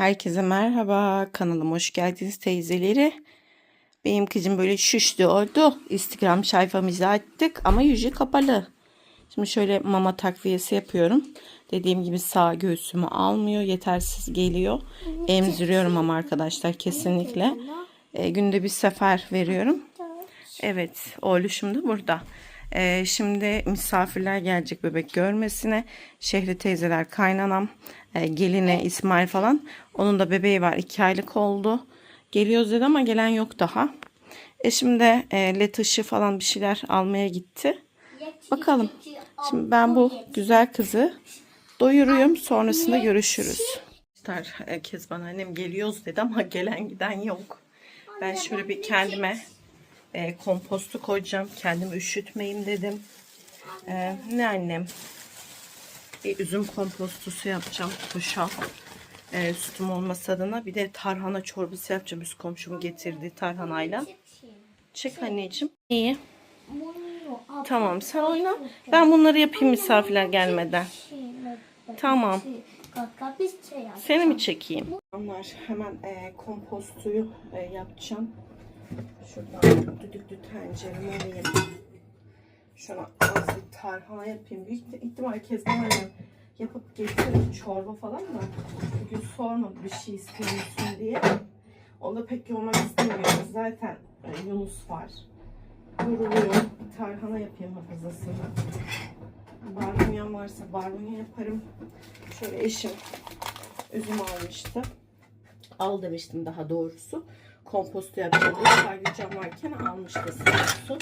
Herkese merhaba. Kanalıma hoş geldiniz teyzeleri. Benim kızım böyle şişti oldu. Instagram sayfamızı attık ama yüzü kapalı. Şimdi şöyle mama takviyesi yapıyorum. Dediğim gibi sağ göğsümü almıyor. Yetersiz geliyor. Emziriyorum ama arkadaşlar kesinlikle. E, günde bir sefer veriyorum. Evet, oğluşum da burada. Ee, şimdi misafirler gelecek bebek görmesine. Şehri teyzeler, kaynanam, e, geline İsmail falan. Onun da bebeği var. iki aylık oldu. Geliyoruz dedi ama gelen yok daha. Eşim de e, led ışığı falan bir şeyler almaya gitti. Bakalım. Şimdi ben bu güzel kızı doyuruyorum. Sonrasında görüşürüz. Herkes bana annem geliyoruz dedi ama gelen giden yok. Ben şöyle bir kendime e, kompostu koyacağım. Kendimi üşütmeyeyim dedim. E, ne annem? Bir üzüm kompostusu yapacağım. Kuşa. E, sütüm olması adına. Bir de tarhana çorbası yapacağım. Üst komşum getirdi tarhanayla. Çek anneciğim. İyi. Tamam sen oyna. Ben bunları yapayım misafirler gelmeden. Tamam. Seni mi çekeyim? Onlar hemen e, kompostuyu e, yapacağım. Şuradan düdüklü tencereme alayım. Şuna az bir tarhana yapayım. Büyük ihtimal Kezban yapıp getirir çorba falan da. Bugün sormadı bir şey istiyor musun diye. Onu da pek yormak istemiyorum. Zaten e, Yunus var. Yoruluyor. Tarhana yapayım hafızasını. Barbunya varsa barbunya yaparım. Şöyle eşim üzüm almıştı. Al demiştim daha doğrusu. Kompostu yapacağım diye sargıcam varken almıştı sağ.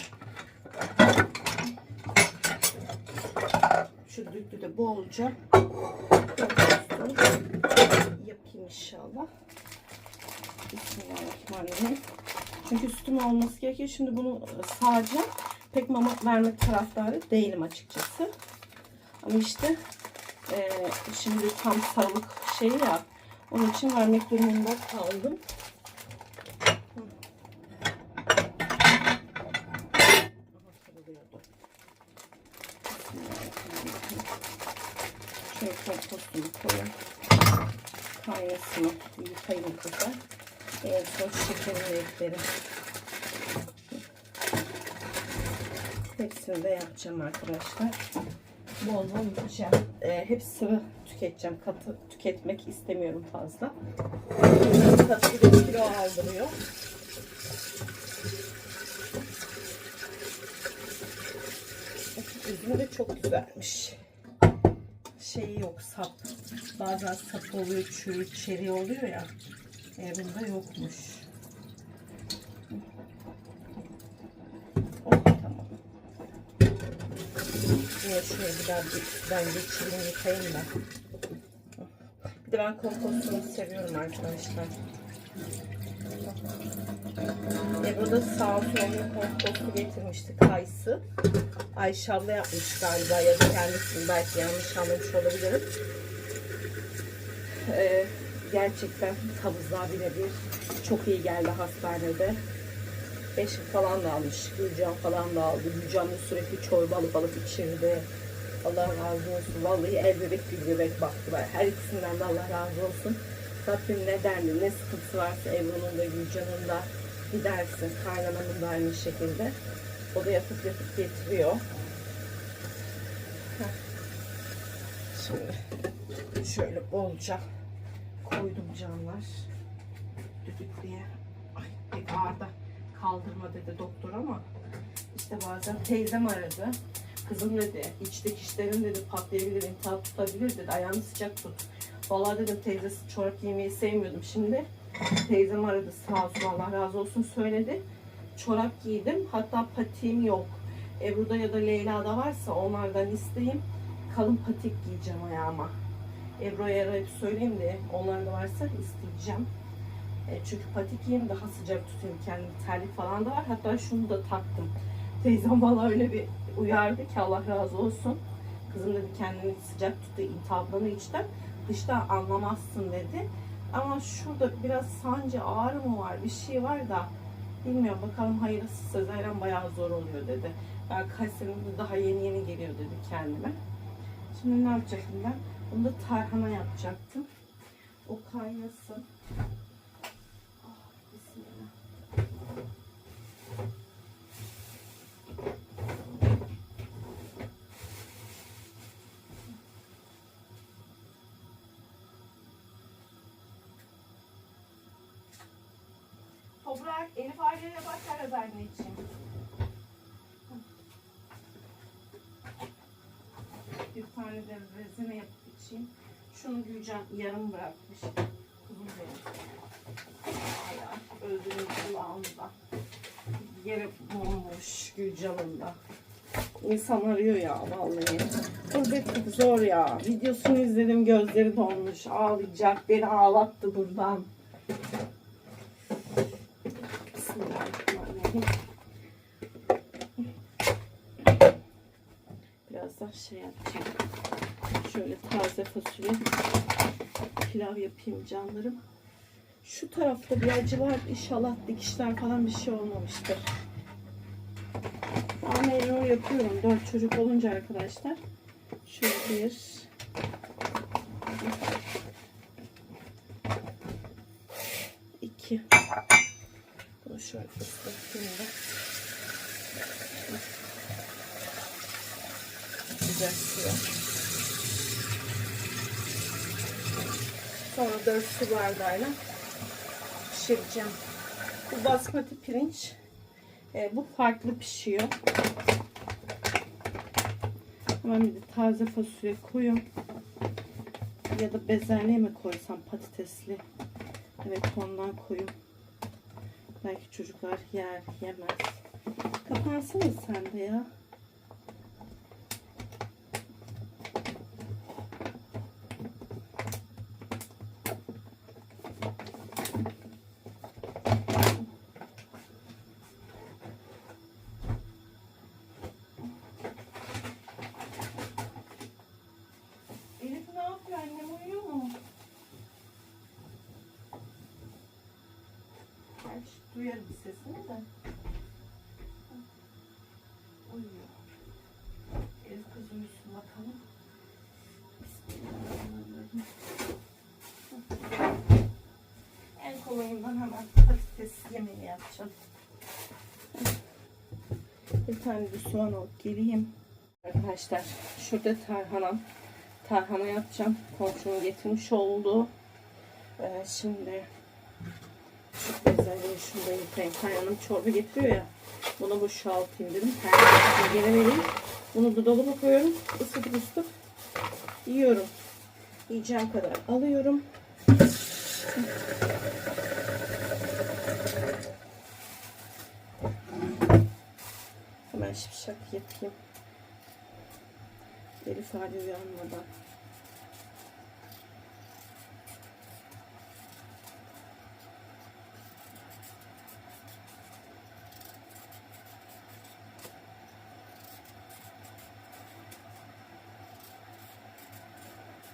Şu düdüklü de bolca kompostu yapayım inşallah. Bismillahirrahmanirrahim. Çünkü sütüm olması gerekiyor. Şimdi bunu sağacağım. Pek mama vermek taraftarı değilim açıkçası. Ama işte e, şimdi tam sağlık şeyi ya. Onun için vermek durumunda kaldım. Şöyle kompostunu koyayım. Kaynasını yıkayayım kadar. En son şekerini eklerim. Hepsini de yapacağım arkadaşlar. Bol bol yapacağım. Ee, hep sıvı tüketeceğim. Katı tüketmek istemiyorum fazla. Katı bir kilo aldırıyor. Üzümü de çok güzelmiş. Şeyi yok sap. Bazen sap oluyor, çürü, çeri oluyor ya. E, bunda yokmuş. Oh, tamam. Yine şöyle bir daha bir, ben geçireyim yıkayayım da. Bir de ben kompostunu seviyorum arkadaşlar. Ebru da sağ onun kompostu getirmişti kayısı. Ayşe abla yapmış galiba ya da kendisini belki yanlış anlamış olabilirim. Ee, gerçekten kabızlığa birebir çok iyi geldi hastanede. Eşim falan da almış. Gülcan falan da aldı. Gülcan sürekli çorba alıp alıp içirdi. Allah razı olsun. Vallahi el bebek gül bebek baktılar. Her ikisinden de Allah razı olsun. Rabbim ne derdi, ne sıkıntısı varsa Ebru'nun da Gülcan'ın da gidersin. Kaynanamın da aynı şekilde. O da yapıp yapıp getiriyor. Heh. Şöyle, şöyle bolca koydum canlar. Düdüklüye. Ay pek ağır da kaldırma dedi doktor ama işte bazen teyzem aradı. Kızım dedi iç dikişlerin dedi patlayabilir, intihar tutabilir dedi. Ayağını sıcak tut. Vallahi dedim teyzesi çorap giymeyi sevmiyordum. Şimdi teyzem aradı sağ olsun Allah razı olsun söyledi. Çorap giydim. Hatta patiğim yok. Ebru'da ya da Leyla'da varsa onlardan isteyeyim. Kalın patik giyeceğim ayağıma. Ebru'ya arayıp söyleyeyim de onlarda varsa isteyeceğim. E, çünkü patik giyeyim daha sıcak tutayım kendimi. Terlik falan da var. Hatta şunu da taktım. Teyzem valla öyle bir uyardı ki Allah razı olsun. Kızım dedi kendini sıcak tut da iltihaplanı içten. Dışta anlamazsın dedi. Ama şurada biraz sancı ağrı mı var bir şey var da bilmiyorum bakalım hayırlısı sezaryen bayağı zor oluyor dedi. Kaç senedir daha yeni yeni geliyor dedi kendime. Şimdi ne yapacaktım ben? Bunu da tarhana yapacaktım. O kaynasın. Ah, bismillah. Toprak, Elif aileye bakarız anneciğim. Bir tane de rezene yapıp içeyim. Şunu Gülcan yarım bırakmış. Hala öldürün kulağında. Yere bomboş Gülcan'ın da. İnsan arıyor ya vallahi. Gurbetlik zor ya. Videosunu izledim gözleri dolmuş. Ağlayacak. Beni ağlattı buradan. Bismillahirrahmanirrahim. Birazdan şey yapacağım. Şöyle taze fasulye pilav yapayım canlarım. Şu tarafta bir acı var. İnşallah dikişten falan bir şey olmamıştır. Daha meyve yapıyorum. Dört çocuk olunca arkadaşlar. Şöyle bir iki bunu şöyle ıslatayım Sonra 4 su bardağıyla pişireceğim. Bu basmati pirinç. e, bu farklı pişiyor. Hemen bir de taze fasulye koyun. Ya da bezelye mi koysam patatesli. Evet ondan koyun. Belki çocuklar yer yemez. Kapansana sen de ya. Duyarım sesini de. Uyuyor. Elif kız uyusun bakalım. En kolayından hemen patates yemeği yapacağım. Bir tane de soğan alıp geleyim. Arkadaşlar şurada tarhanam. Tarhana yapacağım. Komşumun getirmiş olduğu. Ee, şimdi şu bezelyeyi şurada yıkayayım. Kaynanım çorba getiriyor ya. Bunu boşaltayım dedim. Geri vereyim. Bunu da dolaba koyuyorum. Isıtıp ısıtıp yiyorum. Yiyeceğim kadar alıyorum. Hemen şipşak yapayım. Elif hali uyanmadan.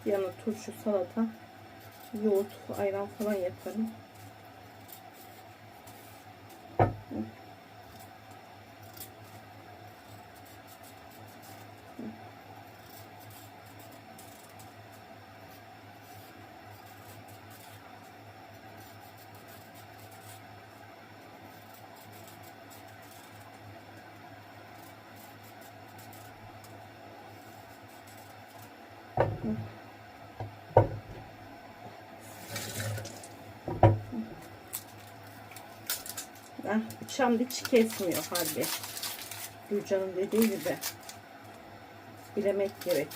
Yanına turşu, salata, yoğurt, ayran falan yaparım. Ah, bıçağım hiç kesmiyor harbi. Gülcan'ın dediği gibi. Bilemek gerek.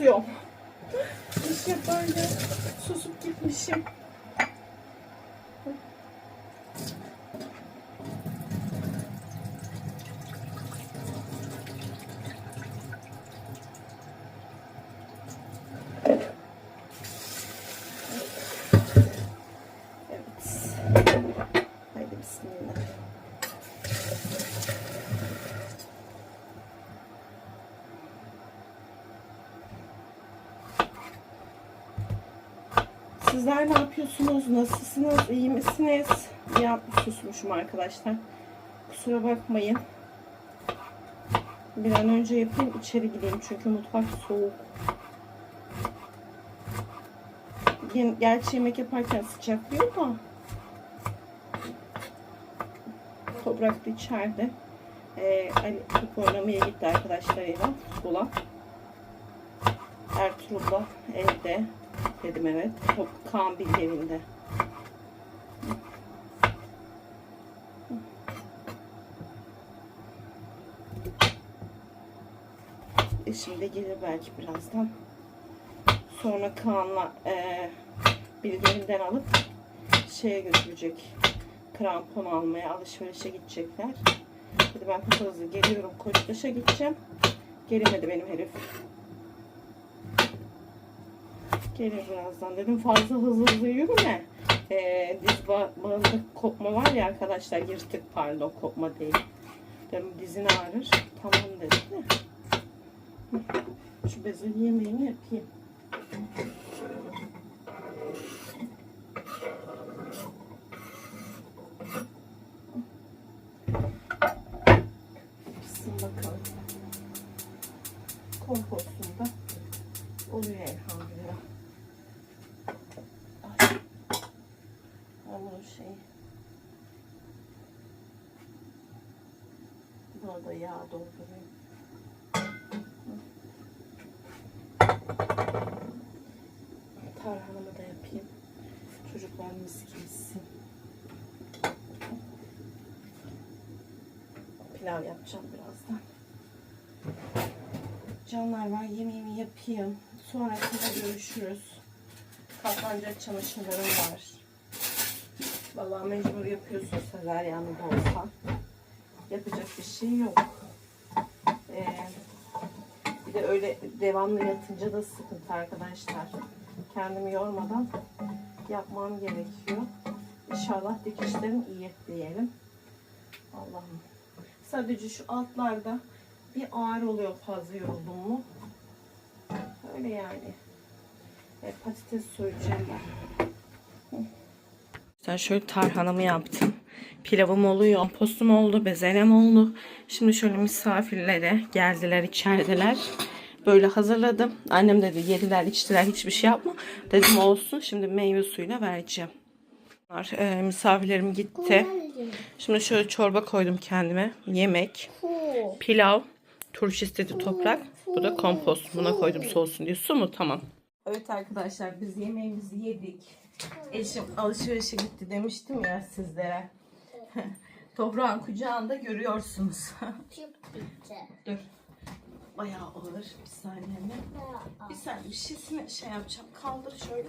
susuyorum. İşte böyle susup gitmişim. Evet. Haydi bismillah. Sizler ne yapıyorsunuz? Nasılsınız? İyi misiniz? Ya susmuşum arkadaşlar. Kusura bakmayın. Bir an önce yapayım içeri gideyim çünkü mutfak soğuk. Gerçi yemek yaparken sıcaklıyor da. Toprak da içeride. Ee, Ali top oynamaya gitti arkadaşlarıyla futbola. Ertuğrul da evde. Dedim evet. Top Kaan Bilge evinde. Eşim de gelir belki birazdan. Sonra Kaan'la e, Bilge'ninden alıp şeye götürecek. Krampon almaya alışverişe gidecekler. Dedi ben hızlı hızlı geliyorum Koçtaş'a gideceğim. Gelemedi benim herif. Gelir birazdan dedim fazla hızlı hızlı yürüme. Ee, diz ba bağında kopma var ya arkadaşlar yırtık pardon kopma değil. Dedim dizin ağrır. Tamam dedi de. Şu bezelye yemeğini yapayım. Bakalım. Kompostunda oluyor elhamdülillah. Ay. Hamur şey. Burada yağ doldurayım. Tarhanamı da yapayım. Çocuklar mis gibi yesin. Pilav yapacağım birazdan. Canlar var yemeğimi yapayım. Sonrasında görüşürüz. Katlanacak çamaşırlarım var. Vallahi mecbur yapıyorsun sever yanında olsa. Yapacak bir şey yok. Ee, bir de öyle devamlı yatınca da sıkıntı arkadaşlar. Kendimi yormadan yapmam gerekiyor. İnşallah dikişlerim iyi diyelim. Allah'ım. Sadece şu altlarda bir ağrı oluyor fazla yoruldum mu. Öyle yani. E, patates soyacağım ben. Sen şöyle tarhanamı yaptım. Pilavım oluyor, postum oldu, bezelem oldu. Şimdi şöyle misafirlere geldiler, içerideler. Böyle hazırladım. Annem dedi yediler, içtiler, hiçbir şey yapma. Dedim olsun. Şimdi meyve suyuyla vereceğim. E, misafirlerim gitti. Şimdi şöyle çorba koydum kendime. Yemek, pilav, turşu istedi toprak. Bu da kompost. Buna koydum soğusun diye. Su mu? Tamam. Evet arkadaşlar biz yemeğimizi yedik. Eşim alışverişe gitti demiştim ya sizlere. Toprağın kucağında görüyorsunuz. Dur. Bayağı ağır. Bir saniye mi? Bir saniye bir şeysini şey yapacağım. Kaldır şöyle.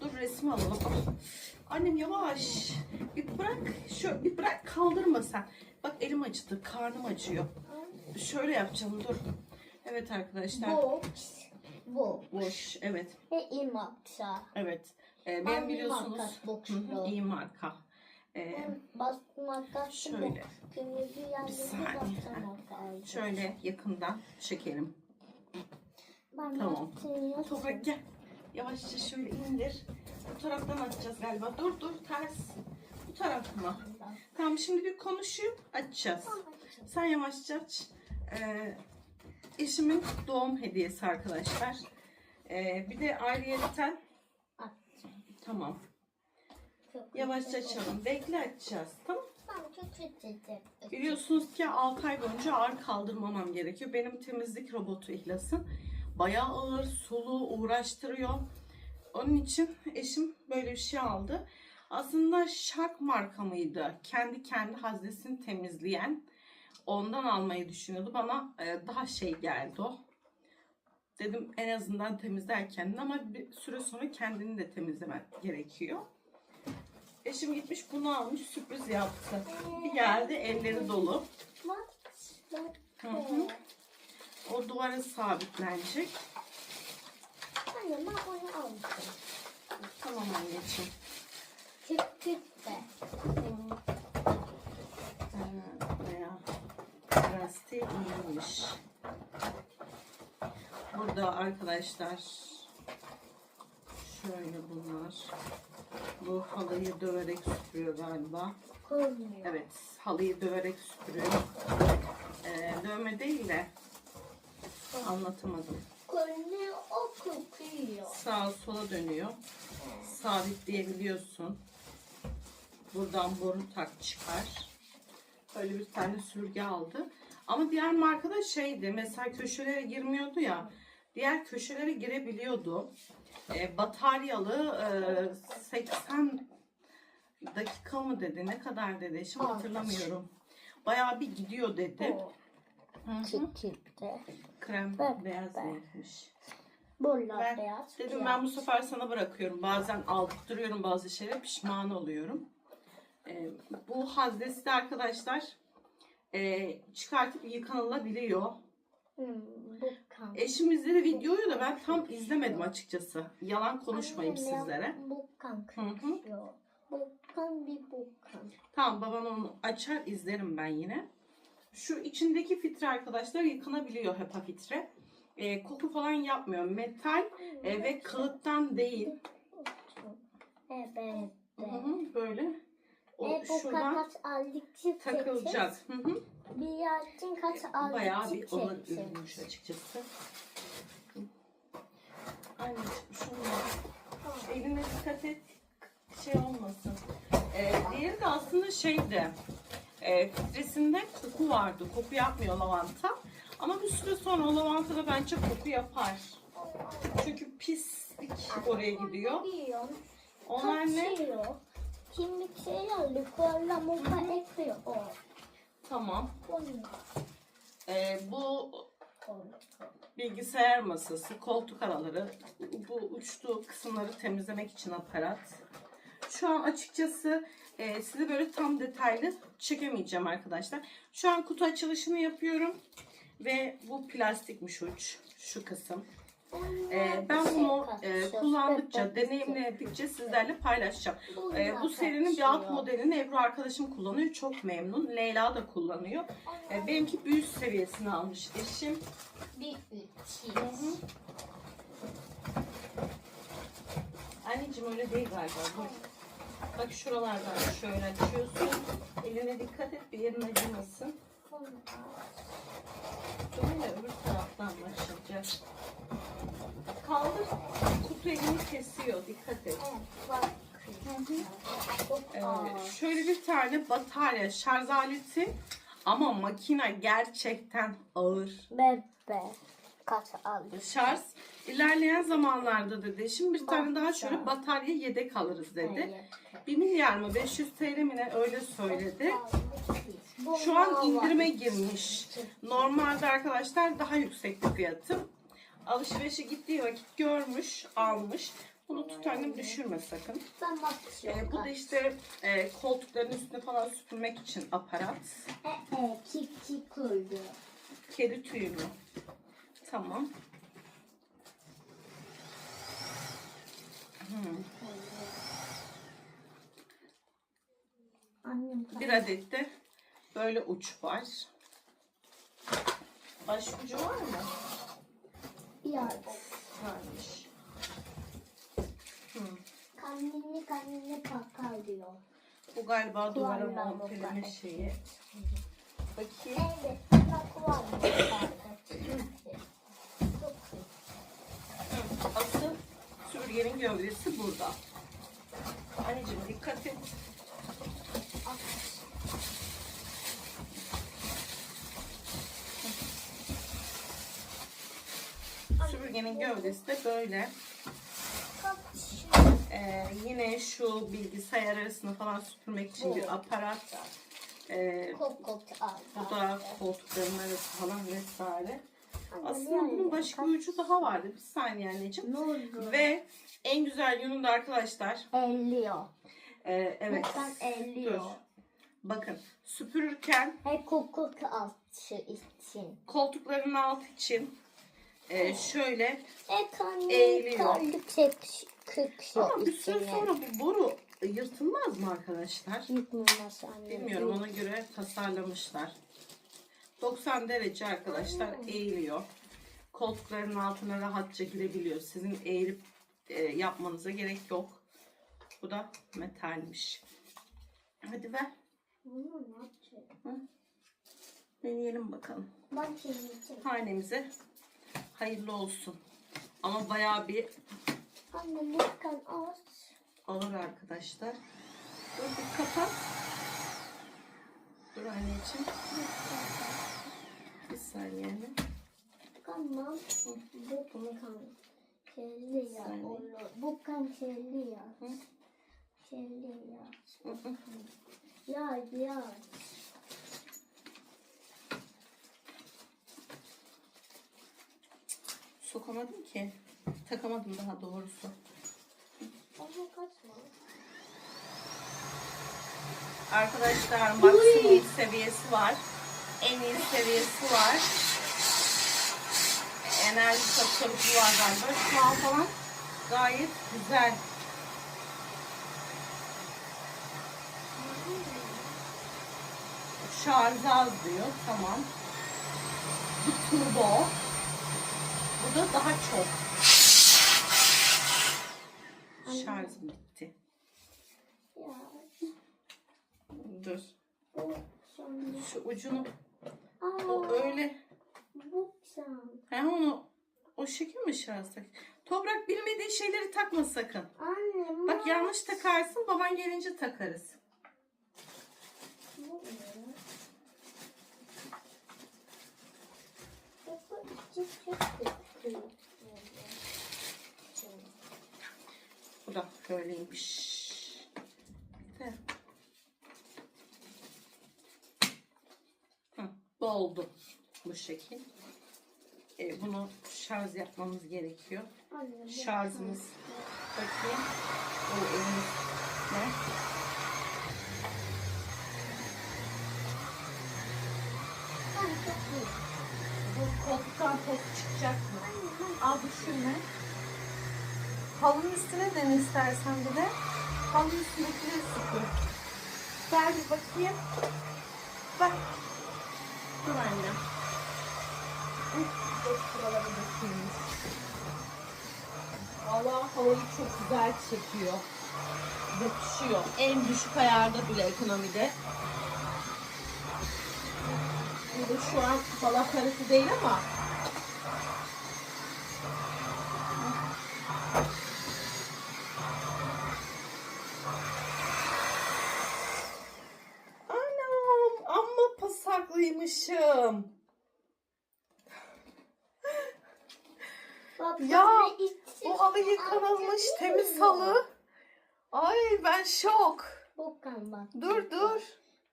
Dur resmi alalım. Annem yavaş. Bir bırak. Şöyle bir bırak kaldırma sen. Bak elim acıdı. Karnım acıyor. Şöyle yapacağım dur. Evet arkadaşlar. Box. Boş. Evet. Ve imaksa. Evet. Ee, Ben biliyorsunuz marka iyi marka. Ee, makası Şöyle. Bir saniye. şöyle yakından çekelim. Ben Tamam. Toprak gel. Yavaşça şöyle indir. Bu taraftan açacağız galiba. Dur dur ters. Bu taraf mı? Tamam şimdi bir konuşayım. Açacağız. Sen yavaşça aç. Ee, eşimin doğum hediyesi arkadaşlar. Ee, bir de ayrıyeten tamam. Yavaşça açalım. Bekle açacağız. Tamam. Ben çok kötü. Biliyorsunuz ki 6 ay boyunca ağır kaldırmamam gerekiyor. Benim temizlik robotu İhlas'ın. Bayağı ağır, sulu, uğraştırıyor. Onun için eşim böyle bir şey aldı. Aslında Shark marka mıydı? Kendi kendi haznesini temizleyen. Ondan almayı düşünüyordu. Bana e, daha şey geldi o. Dedim en azından temizlerken ama bir süre sonra kendini de temizlemek gerekiyor. Eşim gitmiş bunu almış sürpriz yaptı. Bir geldi elleri dolu. Hı hı. O duvara sabitlenecek. Anne ben onu almıştım. Tamam anneciğim. Küt küt de. Ee, Bayağı lastiği iyiymiş. Burada arkadaşlar Şöyle bunlar. Bu halıyı döverek süpürüyor galiba. Koymuyor. Evet, halıyı döverek süpürüyor. Ee, dövme değil de anlatamadım. Koymuyor o kokuyor. Sağa sola dönüyor. Sabitleyebiliyorsun. Buradan boru tak çıkar. Böyle bir tane sürge aldı. Ama diğer markada şeydi. Mesela köşelere girmiyordu ya. Diğer köşelere girebiliyordu. Ee, bataryalı e, 80 dakika mı dedi? Ne kadar dedi? Şimdi hatırlamıyorum. Bayağı bir gidiyor dedi. Çıktı. Krem Ben- beyaz ben-. Bunlar Ben beyaz. dedim ben bu sefer sana bırakıyorum. Bazen aldırıyorum bazı şeylere pişman oluyorum. Ee, bu haznesi de arkadaşlar e, çıkartıp yıkanılabiliyor. Hmm, bu kan. Eşim izledi videoyu da ben tam izlemedim açıkçası. Yalan konuşmayayım Annem ya, sizlere. Bu kan Hı hı. kokuyor. Bu kan bir bu kan. Tamam baban onu açar izlerim ben yine. Şu içindeki filtre arkadaşlar yıkanabiliyor HEPA filtre. Ee, koku falan yapmıyor. Metal e, ve kağıttan değil. Evet. Hı hı, böyle. O E bu şuradan kaç aldıkça takılacak. Hı hı. Bir yaşın kaç aldıkça Bayağı bir onun çekecek. ürünmüş açıkçası. Anneciğim şunu eline dikkat et şey olmasın. Ee, diğeri de aslında şeydi. E, filtresinde koku vardı. Koku yapmıyor lavanta. Ama bir süre sonra o lavantada bence koku yapar. Çünkü pislik oraya gidiyor. Giyiyor. Onlar şeyler likorla muka ekliyor. O. Tamam. Ee, bu bilgisayar masası, koltuk araları, bu uçtuğu kısımları temizlemek için aparat. Şu an açıkçası e, size böyle tam detaylı çekemeyeceğim arkadaşlar. Şu an kutu açılışını yapıyorum ve bu plastikmiş uç, şu kısım. E, ben bunu e, kullandıkça, deneyimledikçe sizlerle paylaşacağım. E, bu serinin bir alt modelini Ebru arkadaşım kullanıyor. Çok memnun. Leyla da kullanıyor. E, benimki üst seviyesini almış eşim. Bir üç. Anneciğim öyle değil galiba. Dur. Bak şuralardan şöyle açıyorsun. Eline dikkat et bir yerin acımasın. Böyle öbür taraftan başlayacak. Kaldır. Kutu elini kesiyor. Dikkat et. Bak. Çok Ee, şöyle bir tane batarya şarj aleti ama makine gerçekten ağır. Bebe. Kaç aldı? Şarj ilerleyen zamanlarda dedi. Şimdi bir tane daha şöyle batarya yedek alırız dedi. 1 milyar mı 500 TL mi ne öyle söyledi. Şu an indirime girmiş. Normalde arkadaşlar daha yüksek bir fiyatı. Alışverişe gittiği vakit görmüş, almış. Bunu tut annem düşürme sakın. Ben Ee, bakıyorum. bu da işte e, koltukların üstüne falan süpürmek için aparat. E, e, kik kik. Kedi tüyü mü? Tamam. Hmm. Annem Bir adet de böyle uç var. Baş ucu var mı? yardım. Varmış. Hmm. Kendini kendine diyor. Bu galiba duvara monteleme bakar. şeyi. Bakayım. Evet. Bak var mı? Hı, Asıl süpürgenin gövdesi burada. Anneciğim dikkat et. Süpürgenin gövdesi de böyle. Ee, yine şu bilgisayar arasını falan süpürmek için bir aparat. Ee, bu da koltukların arası falan vesaire. Aslında bunun başka bir ucu daha vardı. Bir saniye anneciğim. Ne oldu? Ve en güzel yönü de arkadaşlar. Elliyor. e, evet. Bakın elliyor. Dur. Bakın süpürürken He kok kok altı için. koltukların altı için e, şöyle E Eğiliyor. kıkıyor ama bir süre sonra bu boru yırtılmaz mı arkadaşlar? Yıkmaz anne. Bilmiyorum ona göre tasarlamışlar. 90 derece arkadaşlar eğiliyor. Koltukların altına rahatça girebiliyor. Sizin eğilip e, yapmanıza gerek yok. Bu da metalmiş. Hadi ver. Ne yapacağım? Deneyelim bakalım. Bak şimdi. Hanemize hayırlı olsun. Ama bayağı bir Anne lütfen az. ağır arkadaşlar. Dur bir kapat. Dur anneciğim. Bir saniye. Tamam. Bu kan kelli ya. Saniye. Bu kan kelli ya. Hı. Kelli ya. Hı hı. Ya ya. Sokamadım ki. Takamadım daha doğrusu. Ama kaçma. Arkadaşlar maksimum seviyesi var. En iyi seviyesi var. Enerji tasarrufu var galiba. Şu an falan gayet güzel. Şarjı az diyor. Tamam. Bu turbo. Bu da daha çok. Şarjım bitti. Dur. Şu ucunu Aa. o öyle Bu. He onu o şekil mi şarjsak? Toprak bilmediği şeyleri takma sakın. Anne. Bak yanlış takarsın baban gelince takarız. Bu? Bu. Bu da böyleymiş. De. Hı, bu oldu bu şekil. E, bunu şarj yapmamız gerekiyor. Anne, Şarjımız. Bakayım. O elimiz ne? Bu koltuktan toz çıkacak mı? Al düşünme. Halının üstüne dene istersen bir de. Halının üstündekileri süpür. Ver bir bakayım. Bak. Dur annem. Valla havayı çok güzel çekiyor. Yapışıyor. En düşük ayarda bile ekonomide. Burada şu an hava karısı değil ama Anam amma pasaklıymışım. Bak, Ya, anne, içi- Bu halı yıkanılmış temiz halı. Ay ben şok. Bu kan bak. Dur dur.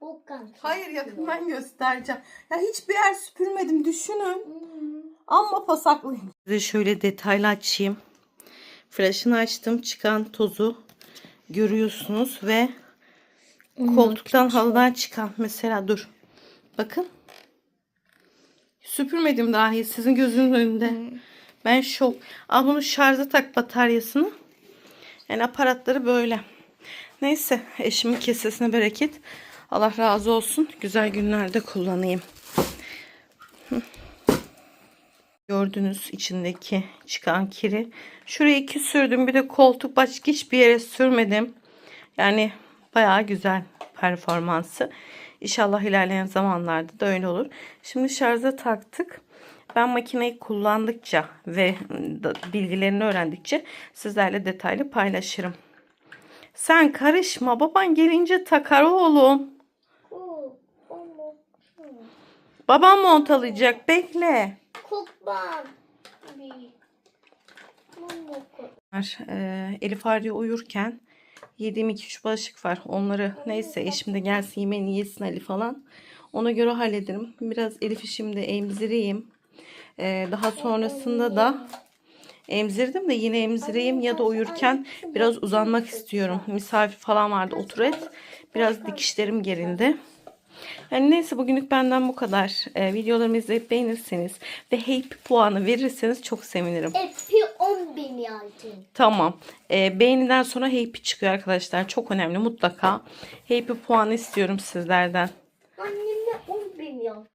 Bu kan. Hayır yakından göstereceğim. Ya hiçbir yer süpürmedim düşünün. Hmm. Amma pasaklıyım. Size şöyle detaylı açayım. Flaşını açtım. Çıkan tozu görüyorsunuz ve koltuktan halıdan çıkan mesela dur. Bakın. Süpürmedim dahi sizin gözünün önünde. Ben şok. Al bunu şarja tak bataryasını. Yani aparatları böyle. Neyse eşimin kesesine bereket. Allah razı olsun. Güzel günlerde kullanayım. Gördünüz içindeki çıkan kiri. Şuraya iki sürdüm. Bir de koltuk başka hiçbir yere sürmedim. Yani bayağı güzel performansı. İnşallah ilerleyen zamanlarda da öyle olur. Şimdi şarja taktık. Ben makineyi kullandıkça ve bilgilerini öğrendikçe sizlerle detaylı paylaşırım. Sen karışma. Baban gelince takar oğlum. Babam montalayacak. Bekle. Ee, Elif Arya uyurken yediğim 2-3 bulaşık var. Onları neyse eşim de gelsin yemeğini yesin Ali falan. Ona göre hallederim. Biraz Elif'i şimdi emzireyim. Ee, daha sonrasında da emzirdim de yine emzireyim ya da uyurken biraz uzanmak istiyorum. Misafir falan vardı otur et. Biraz dikişlerim gerildi. Yani neyse bugünlük benden bu kadar. Ee, videolarımı izleyip beğenirseniz ve happy puanı verirseniz çok sevinirim. Epi 10 bin yazdım. Tamam. Ee, beğeniden sonra happy çıkıyor arkadaşlar. Çok önemli mutlaka. Happy puanı istiyorum sizlerden.